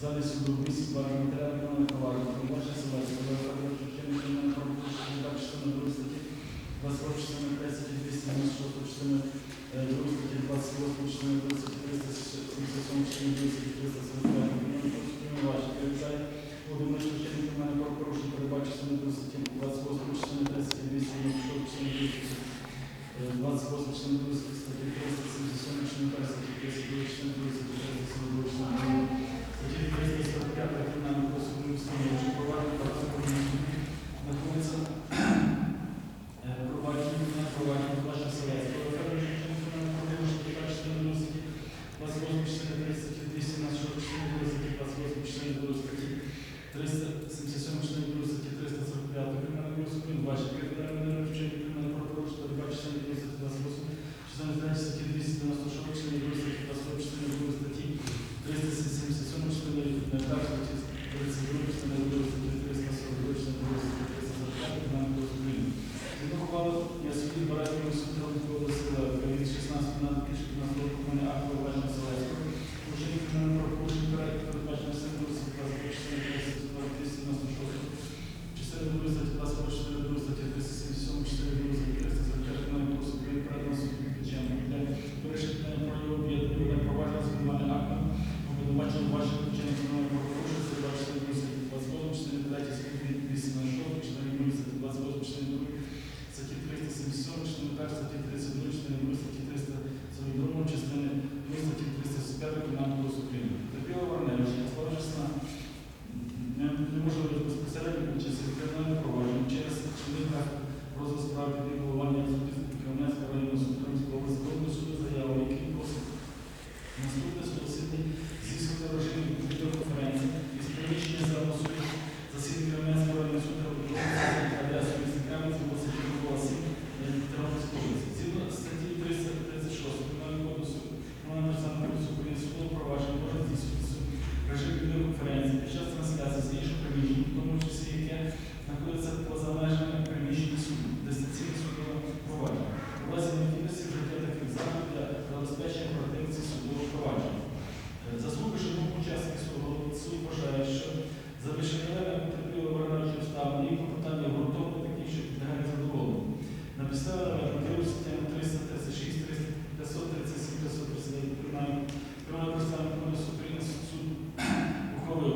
залі суду в місті барі матеріального товару, передбача села, чинення правопорушення так, що на другій статті 24 частини 296 частини другої статті 28 частини 23 частини 377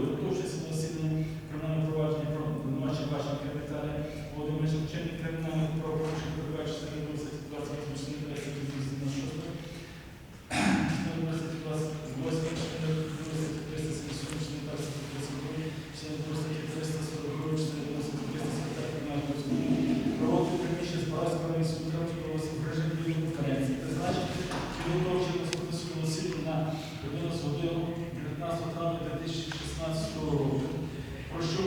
Вернувшись року, про що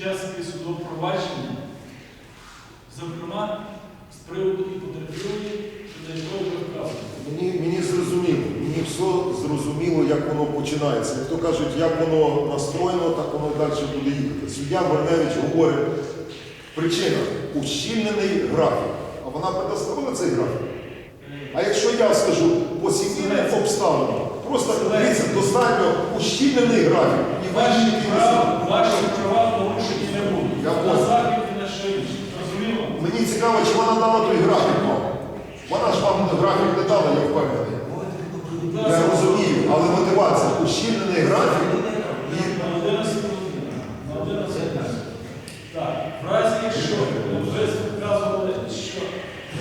учасники судового провадження, зокрема з приводу і що щодо якого ви. Мені, мені зрозуміло, мені все зрозуміло, як воно починається. Як то кажуть, як воно настроєно, так воно далі буде їхати. Суддя Верневич говорить, причина ущільнений графік. А вона предоставила цей графік. А якщо я скажу по посімейне обставини, просто достатньо ущільнений графік. І Ваші права, ваші права порушені не будуть. Я На понял. захід і на. Розуміло? Мені цікаво, чи вона дала той графік вам. Вона ж вам графік не дала, я впевнений. Я розумію, але мотивація, ущільнений графік На 11 годин. На 11 годин. Так, в разі, якщо ви вказували, що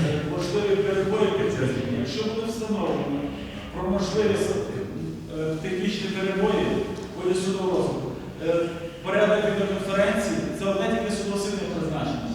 е, можливі перебої підтримки, якщо буде встановлено про можливість технічні перебої в ході судового розгляду, е, порядок відеоконференції це одне тільки судосильне призначення.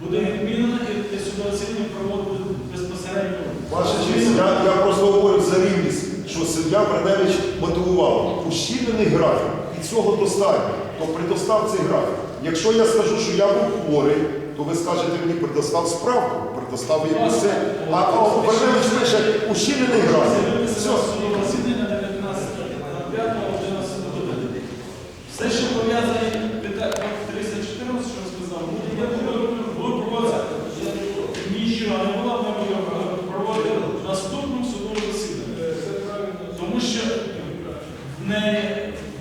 Буде відмінено і судосильне проводити безпосередньо. Ваша честь, я, я просто говорю за рівність, що суддя Бреневич мотивував ущільнений графік, і цього достатньо. То предостав цей графік. Якщо я скажу, що я був хворий, то ви скажете мені, предостав справку, предостав якусь це. А а Бреневич пише ущільнений графік. Все. Все, що пов'язане питання 314, що ви сказали, буде буде проводитися. Нічого не було, ми проводити в наступному судовому засіданні. Е. Тому що в неї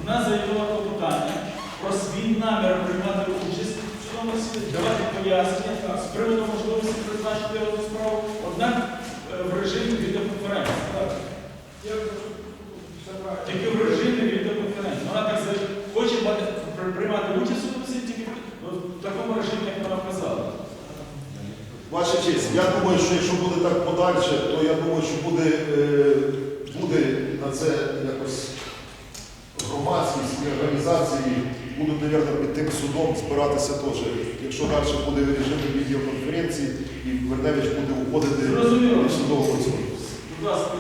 вона заявила клопотання про свій намір приймати участь в цьому засіданні, давати пояснення з приводу можливості призначити його справу, однак е, в режимі відеоконференції. Я. Тільки в режимі відеоконференції. Вона так заявила, хоче бати- при- приймати участь у цьому засіданні тільки в такому режимі, як вона вказала. Ваша честь, я думаю, що якщо буде так подальше, то я думаю, що буде, е, буде на це якось громадськість і організації будуть, мабуть, під тим судом збиратися теж. Якщо далі буде в режимі відеоконференції і Верневич буде уходити процесу. Будь ласка,